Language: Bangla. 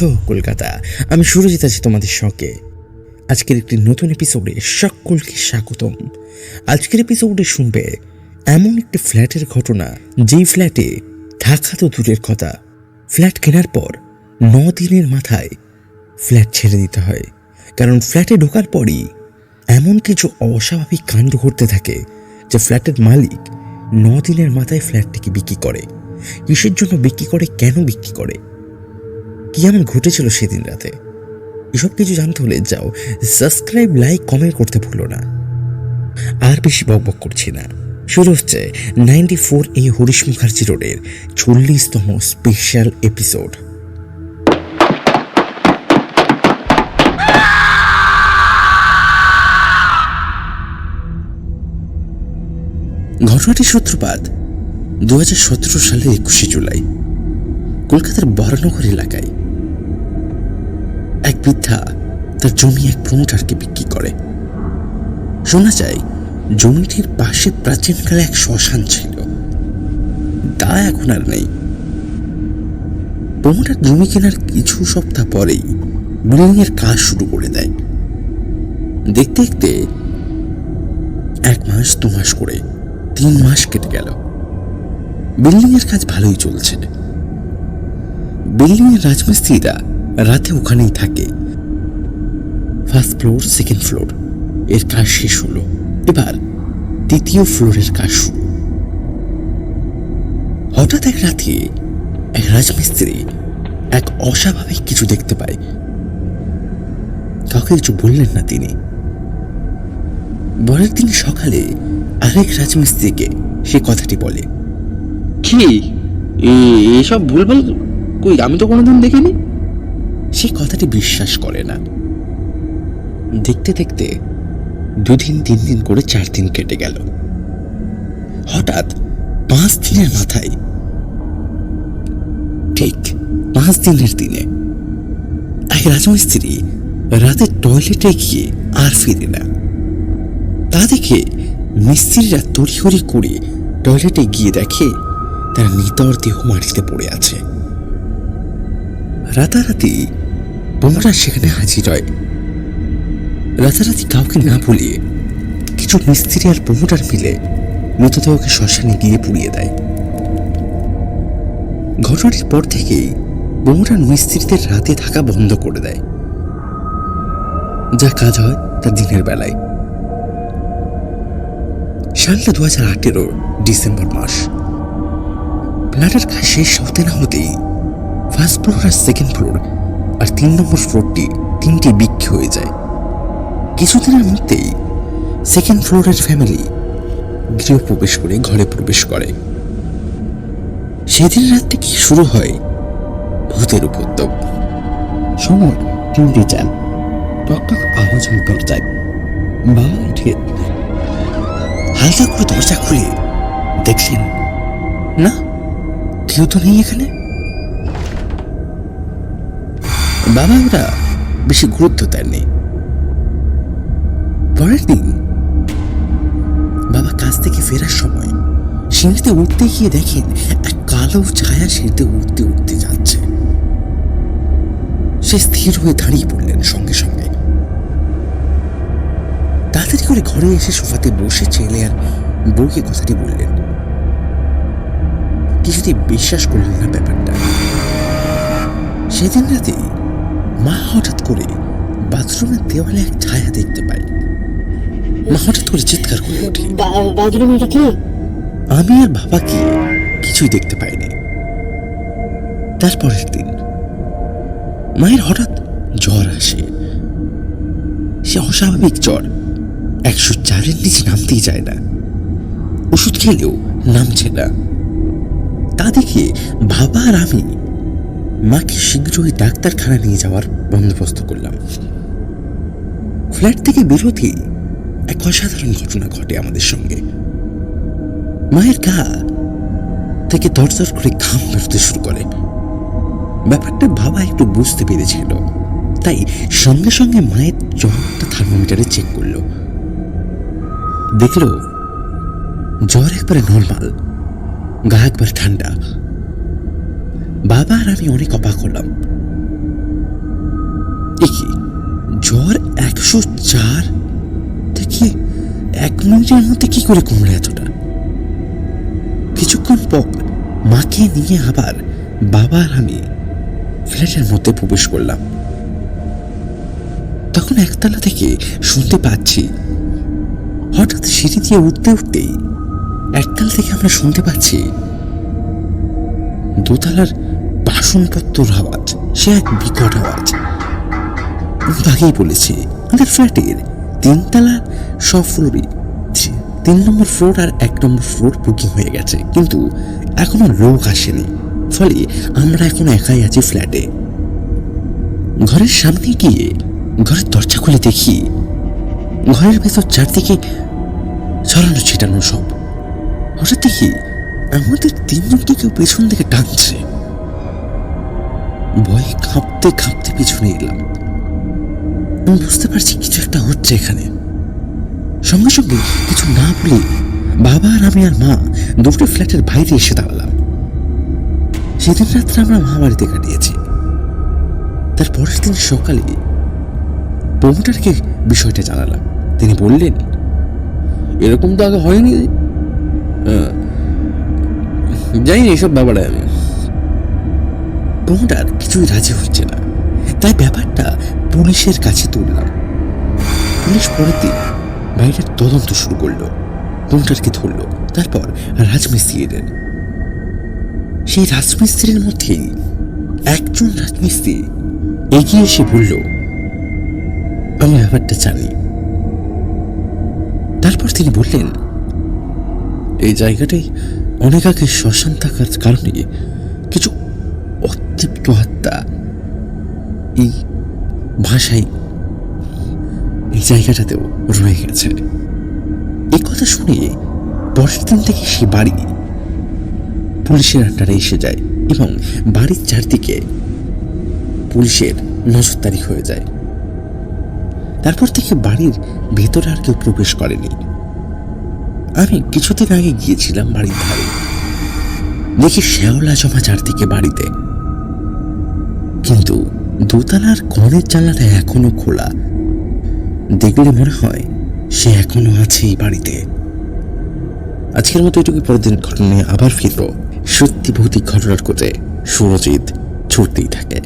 আছো কলকাতা? আমি সুরজিৎ আছি তোমাদের সঙ্গে। আজকের একটি নতুন এপিসোডে সকলকে স্বাগতম। আজকের এপিসোডে শুনবে এমন একটি ফ্ল্যাটের ঘটনা, যেই ফ্ল্যাটে থাকা তো দূরের কথা। ফ্ল্যাট কেনার পর ন দিনের মাথায় ফ্ল্যাট ছেড়ে দিতে হয়। কারণ ফ্ল্যাটে ঢোকার পরই এমন কিছু অস্বাভাবিক কাণ্ড ঘটতে থাকে, যে ফ্ল্যাটের মালিক ন দিনের মাথায় ফ্ল্যাটটিকে বিক্রি করে। কিসের জন্য বিক্রি করে, কেন বিক্রি করে? কি এমন ঘটেছিল সেদিন রাতে। এসব কিছু জানতে হলে যাও, সাবস্ক্রাইব, লাইক, কমেন্ট করতে ভুলো না। আর বেশি বকবক করছি না। শুরু হচ্ছে নাইনটি ফোর এই হরিশ মুখার্জি রোডের চল্লিশতম স্পেশাল এপিসোড ঘটনাটির সূত্রপাত দু হাজার সতেরো সালের একুশে জুলাই, কলকাতার বরানগর এলাকায়। এক বৃদ্ধা তার জমি এক প্রমোটারকে বিক্রি করে। শোনা যায়, জমিটির পাশে প্রাচীনকালে এক শ্মশান ছিল। তা এখন আর নেই। প্রমোটার জমি কেনার কিছু সপ্তাহ পরেই বিল্ডিং এর কাজ শুরু করে দেয়। দেখতে দেখতে এক মাস, দু মাস করে তিন মাস কেটে গেল। বিল্ডিং এর কাজ ভালোই চলছে। বিল্ডিং এর রাজমিস্ত্রিরা রাতে ওখানেই থাকে। ফার্স্ট ফ্লোর সেকেন্ড ফ্লোর এর কাজ শেষ হলো। এবার তৃতীয় ফ্লোরের কাজ শুরু। হঠাৎ এক রাতে এক রাজমিস্ত্রি এক অস্বাভাবিক কিছু দেখতে পায়। কাউকে কিছু বললেন না তিনি। পরের দিন সকালে আরেক রাজমিস্ত্রিকে সে কথাটি বলে। কি? এসব ভুলভাল কই? আমি তো কোনোদিন দেখিনি। সে কথাটি বিশ্বাস করে না। দেখতে দেখতে দুদিন তিন দিন করে চার দিন কেটে গেল। হঠাৎ পাঁচ দিনের মাথায়, ঠিক পাঁচ দিনের দিনে এক রাজমিস্ত্রি রাতে টয়লেটে গিয়ে আর ফিরে না। তা দেখে মিস্ত্রিরা তড়িহড়ি করে টয়লেটে গিয়ে দেখে তার নিতর দেহ মাটিতে পড়ে আছে। রাতারাতি বোমরা সেখানে হাজির হয়। রাতারাতি কাউকে না ভুলিয়ে কিছু মিস্ত্রি আর প্রমোটার মিলে মৃতদেহকে শ্মশানে গিয়ে পুড়িয়ে দেয়। ঘটনাটির পর থেকেই বোমরার মিস্ত্রিদের রাতে থাকা বন্ধ করে দেয়। যা কাজ হয় তা দিনের বেলায়। সালটা দু হাজার আঠেরো, ডিসেম্বর মাস। ফ্ল্যাটের কাজ শেষ হতে না হতেই ফার্স্ট ফ্লোর আর সেকেন্ড ফ্লোর আর তিন নম্বর ফ্লোরটি তিনটি বিক্রি হয়ে যায়। কিছুদিনের মধ্যেই সেকেন্ড ফ্লোরের ফ্যামিলি গৃহ প্রবেশ করে ঘরে প্রবেশ করে। সেদিন রাত্রে কি শুরু হয় ভূতের উপদ্রব। সময় তিনটি চান টক টক আওয়াজ হয় দরজায় বাবা উঠে হালকা করে দরজা খুলে দেখলেন, না, কেউ তো নেই এখানে? বাবা ওরা বেশি গুরুত্ব দেননি। পরের দিন বাবা কাজ থেকে ফেরার সময় সিঁড়িতে উঠতে গিয়ে দেখেন এক কালো ছায়া সিঁড়িতে উঠতে উঠতে যাচ্ছে। সে স্থির হয়ে দাঁড়িয়ে পড়লেন সঙ্গে সঙ্গে। তাড়াতাড়ি করে ঘরে এসে সোফাতে বসে ছেলে আর বউকে কথাটি বললেন। কিছুতেই বিশ্বাস করলেন না ব্যাপারটা। সেদিন রাতে মা হঠাৎ করে বাথরুমের দেওয়ালে এক ছায়া দেখতে পায়। মা হঠাৎ করে চিৎকার করে ওঠে। বা- এটা কি? আমি আর বাবাকে কিছুই দেখতে পাইনি। তারপরের দিন মায়ের হঠাৎ জ্বর আসে। সে অস্বাভাবিক জ্বর। একশো চারের নিচে নামতেই যায় না। ওষুধ খেলেও নামছে না। তা দেখে বাবা আর আমি মাকে শীঘ্রই ডাক্তারখানা নিয়ে যাওয়ার বন্দোবস্ত করলাম। ফ্ল্যাট থেকে বেরোতেই এক অসাধারণ ঘটনা ঘটে আমাদের সঙ্গে। মায়ের গা থেকে দরদর করে ঘাম বেরোতে শুরু করে। ব্যাপারটা বাবা একটু বুঝতে পেরেছিল, তাই সঙ্গে সঙ্গে মায়ের জ্বরটা থার্মোমিটারে চেক করল। দেখল, জ্বর একবারে নর্মাল, গা একবার ঠান্ডা। বাবা আর আমি অনেক অবাক হলাম। জ্বর একশো চার? দেখি, এক মিনিটের মধ্যে কি করে কমলে এতটা? কিছুক্ষণ পর মাকে নিয়ে আবার বাবা আর আমি ফ্ল্যাটের মধ্যে প্রবেশ করলাম। তখন একতলা থেকে শুনতে পাচ্ছি, হঠাৎ সিঁড়ি দিয়ে উঠতে উঠতেই একতলা থেকে আমরা শুনতে পাচ্ছি, দোতলার বাসনপত্র আওয়াজ সে এক বিকট আওয়াজ আগেই বলেছি, আমাদের ফ্ল্যাটের তিনতলা সব ফ্লোরই তিন নম্বর ফ্লোর আর এক নম্বর ফ্লোর বুকিং হয়ে গেছে, কিন্তু এখনও লোক আসেনি। ফলে আমরা এখন একাই আছি ফ্ল্যাটে। ঘরের সামনে গিয়ে ঘরের দরজা খুলে দেখি, ঘরের ভেতর চারদিকে ছড়ানো ছিটানো সব। হঠাৎ দেখি আমাদের তিনজনকে কেউ পেছন থেকে টানছে। ভয়ে কাঁপতে কাঁপতে পিছনে এলাম। আমি বুঝতে পারছি কিছু একটা হচ্ছে এখানে। সঙ্গে সঙ্গে কিছু না বলে বাবা আর আমি আর মা দুটো ফ্ল্যাটের বাইরে এসে দাঁড়ালাম। সেদিন রাত্রে আমরা মা বাড়িতে কাটিয়েছি। তার পরের দিন সকালে প্রমোটারকে বিষয়টা জানালাম। তিনি বললেন, এরকম তো আগে হয়নি। জানি এসব ব্যাপারে আমি। প্রমোটার কিছুই রাজি হচ্ছে না। তাই ব্যাপারটা পুলিশের কাছে তুললাম। পুলিশ পরের দিন বাইরের তদন্ত শুরু করল। প্রমোটারকে ধরলো। তারপর রাজমিস্ত্রি এলেন। সেই রাজমিস্ত্রির মধ্যেই একজন রাজমিস্ত্রি এগিয়ে এসে বলল, আমি ব্যাপারটা জানি। তারপর তিনি বললেন, এই জায়গাটাই অনেক আগে শ্মশান থাকার কারণে অতৃপ্ত আত্মা। এই ভাষায় এই জায়গাটাতেও রয়ে গেছে। এই কথা শুনে পরের দিন থেকে সে বাড়ি পুলিশের আন্ডারে এসে যায় এবং বাড়ির চারদিকে পুলিশের নজরদারি হয়ে যায়। তারপর থেকে বাড়ির ভেতরে আর কেউ প্রবেশ করেনি। আমি কিছুদিন আগে গিয়েছিলাম বাড়ির ধারে। দেখি শ্যাওলা জমা চারদিকে বাড়িতে। কিন্তু দোতলার ঘরের জানলাটা এখনও খোলা। দেখলে মনে হয় সে এখনও আছে এই বাড়িতে। আজকের মতো এটুকু পরের দিন ঘটনায় নিয়ে আবার ফিরব। সত্যি ভৌতিক ঘটনার কোটে সুরজিৎ ছুটতেই থাকে।